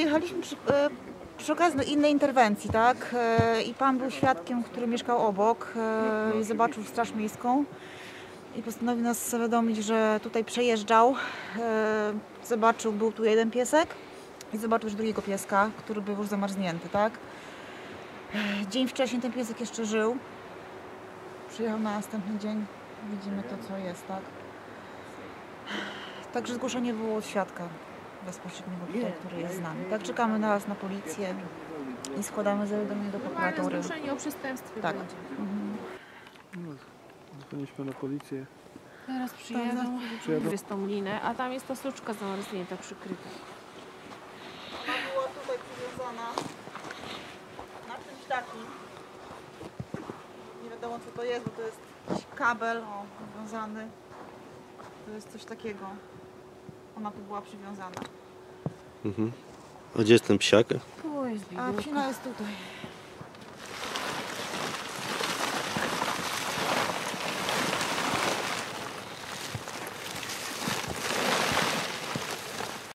Jechaliśmy przy, e, przy okazji innej interwencji, tak? E, I pan był świadkiem, który mieszkał obok e, i zobaczył Straż Miejską i postanowił nas zawiadomić, że tutaj przejeżdżał. Zobaczył, był tu jeden piesek i zobaczył już drugiego pieska, który był już zamarznięty, tak? Dzień wcześniej ten piesek jeszcze żył. Przyjechał na następny dzień. Widzimy to, co jest, tak? Także zgłoszenie było od świadka bezpośredniego tutaj, który jest z nami. Tak, czekamy na nas na policję i składamy zawiadomienie do Formalne prokuratury. zgłoszenie o przestępstwie Tak. będzie. No, dzwoniliśmy na policję. Teraz przyjadą, Przyjadą. jest tą linę, a tam jest ta suczka zamarznięta, przykryta. Ona była tutaj przywiązana na czymś takim. Nie wiadomo co to jest, bo to jest jakiś kabel o, wywiązany. To jest coś takiego. Ona tu była przywiązana. Mhm. A gdzie jest ten psiak? Tu jest A psina jest tutaj.